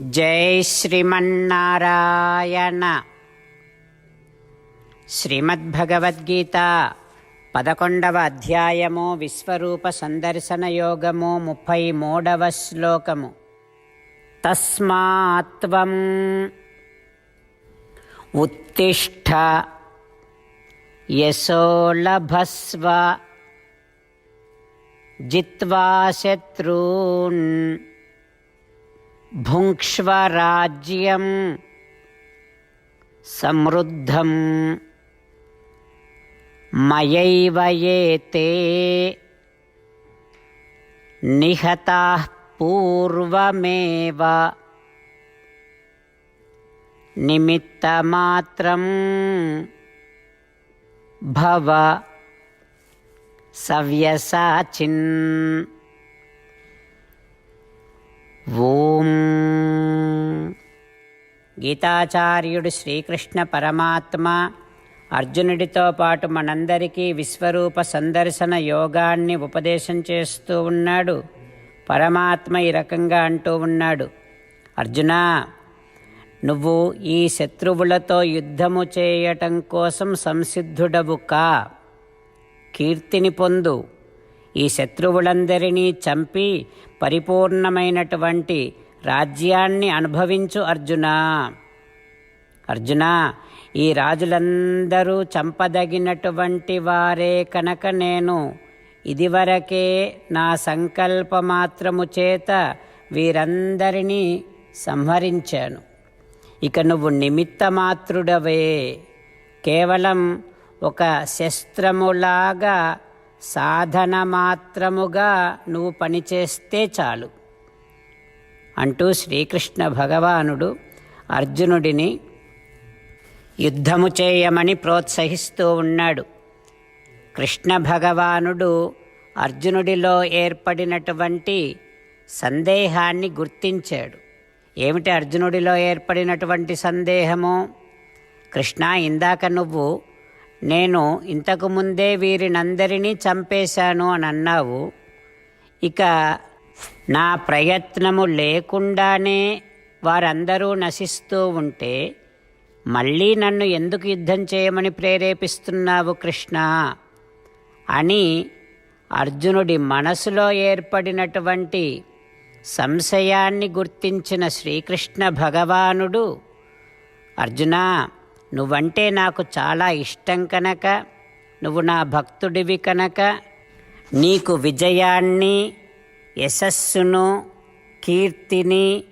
జై శ్రీమన్నారాయణ. శ్రీమద్భగవద్గీత పదకొండవ అధ్యాయము విశ్వరూప సందర్శన యోగము ముప్పై మూడవ శ్లోకము. తస్మాత్వం ఉత్తిష్ట యశోలభస్వ జిత్వా శత్రూన్ భుంక్ష్వరాజ్యం సమృద్ధం మయైవయేతే ఏతే పూర్వమేవ నిమిత్తమాత్రం భవ సవ్యసాచిన్ ఓం. గీతాచార్యుడు శ్రీకృష్ణ పరమాత్మ అర్జునుడితో పాటు మనందరికీ విశ్వరూప సందర్శన యోగాన్ని ఉపదేశం చేస్తూ ఉన్నాడు. పరమాత్మ ఈ రకంగా అంటూ ఉన్నాడు. అర్జునా నువ్వు ఈ శత్రువులతో యుద్ధము చేయటం కోసం సంసిద్ధుడవు కా కీర్తిని పొందు. ఈ శత్రువులందరినీ చంపి పరిపూర్ణమైనటువంటి రాజ్యాన్ని అనుభవించు అర్జునా. అర్జున ఈ రాజులందరూ చంపదగినటువంటి వారే కనుక నేను ఇదివరకే నా సంకల్పమాత్రము చేత వీరందరినీ సంహరించాను. ఇక నువ్వు నిమిత్తమాత్రుడవే. కేవలం ఒక శస్త్రములాగా సాధన మాత్రముగా నువ్వు పనిచేస్తే చాలు. అంటూ శ్రీకృష్ణ భగవానుడు అర్జునుడిని యుద్ధము చేయమని ప్రోత్సహిస్తూ ఉన్నాడు. కృష్ణ భగవానుడు అర్జునుడిలో ఏర్పడినటువంటి సందేహాన్ని గుర్తించాడు. ఏమిటి అర్జునుడిలో ఏర్పడినటువంటి సందేహము? కృష్ణ ఇందాక నువ్వు నేను ఇంతకుముందే వీరినందరినీ చంపేశాను అని అన్నావు. ఇక నా ప్రయత్నము లేకుండానే వారందరూ నశిస్తూ ఉంటే మళ్ళీ నన్ను ఎందుకు యుద్ధం చేయమని ప్రేరేపిస్తున్నావు కృష్ణ? అని అర్జునుడి మనసులో ఏర్పడినటువంటి సంశయాన్ని గుర్తించిన శ్రీకృష్ణ భగవానుడు అర్జునా నువ్వంటే నాకు చాలా ఇష్టం కనుక నువ్వు నా భక్తుడివి కనుక నీకు విజయాన్ని యశస్సును కీర్తిని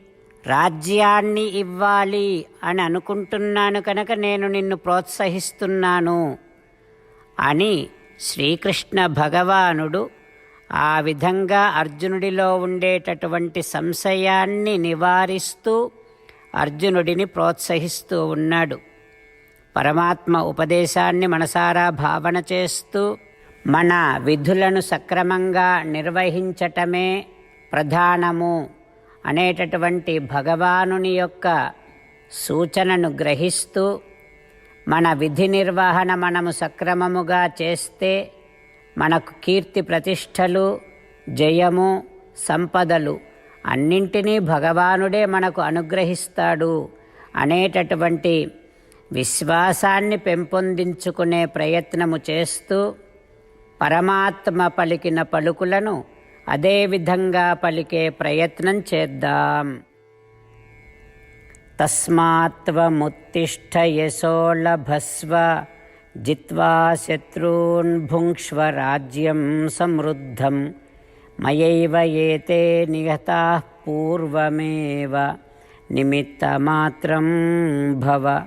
రాజ్యాన్ని ఇవ్వాలి అని అనుకుంటున్నాను కనుక నేను నిన్ను ప్రోత్సహిస్తున్నాను అని శ్రీకృష్ణ భగవానుడు ఆ విధంగా అర్జునుడిలో ఉండేటటువంటి సంశయాన్ని నివారిస్తూ అర్జునుడిని ప్రోత్సహిస్తూ ఉన్నాడు. పరమాత్మ ఉపదేశాన్ని మనసారా భావన చేస్తూ మన విధులను సక్రమంగా నిర్వహించటమే ప్రధానము అనేటటువంటి భగవానుని యొక్క సూచనను గ్రహిస్తూ మన విధి నిర్వహణ మనము సక్రమముగా చేస్తే మనకు కీర్తి ప్రతిష్టలు జయము సంపదలు అన్నింటినీ భగవానుడే మనకు అనుగ్రహిస్తాడు అనేటటువంటి విశ్వాసాన్ని పెంపొందించుకునే ప్రయత్నము చేస్తూ పరమాత్మ పలికిన పలుకులను అదేవిధంగా పలికే ప్రయత్నం చేద్దాం. తస్మాత్వముత్తిష్ట యశోలభస్వ జిత్వా శత్రూన్ భుంక్ష్వ రాజ్యం సమృద్ధం మయైవ ఏతే నిహతా పూర్వమేవ నిమిత్తమాత్రం భవ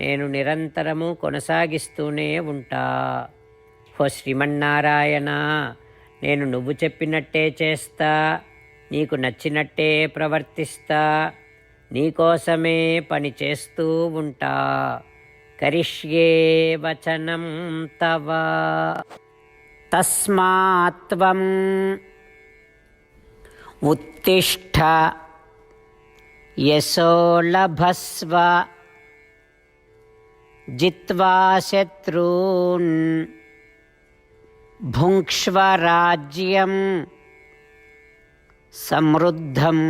నేను నిరంతరము కొనసాగిస్తూనే ఉంటా. హో శ్రీమన్నారాయణ నేను నువ్వు చెప్పినట్టే చేస్తా నీకు నచ్చినట్టే ప్రవర్తిస్తా నీకోసమే పని చేస్తూ ఉంటా. కరిష్యే వచనం తవ. తస్మాత్వం ఉత్తిష్ట యశో లభస్వ జిత్వా శత్రూన్ భుంక్ష్వ రాజ్యం సమృద్ధం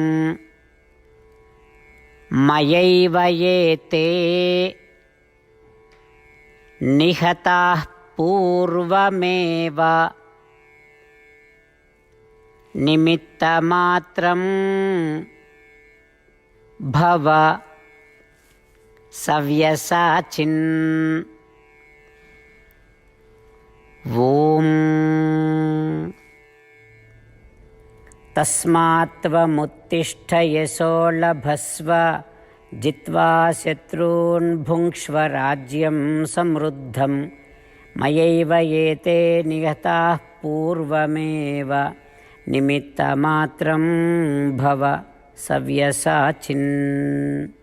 మయైవ ఏతే నిహతాః పూర్వమేవ నిమిత్తమాత్రం భవ సవ్యసాచిన్. ఓం. తస్మాత్వముత్తిష్ట యశోలభస్వ జిత్వా శత్రూన్ భుంక్ష్వ రాజ్యం సమృద్ధం మయైవ ఏతే నిహతాः పూర్వమేవ నిమిత్తమాత్రం భవ సవ్యసాచిన్.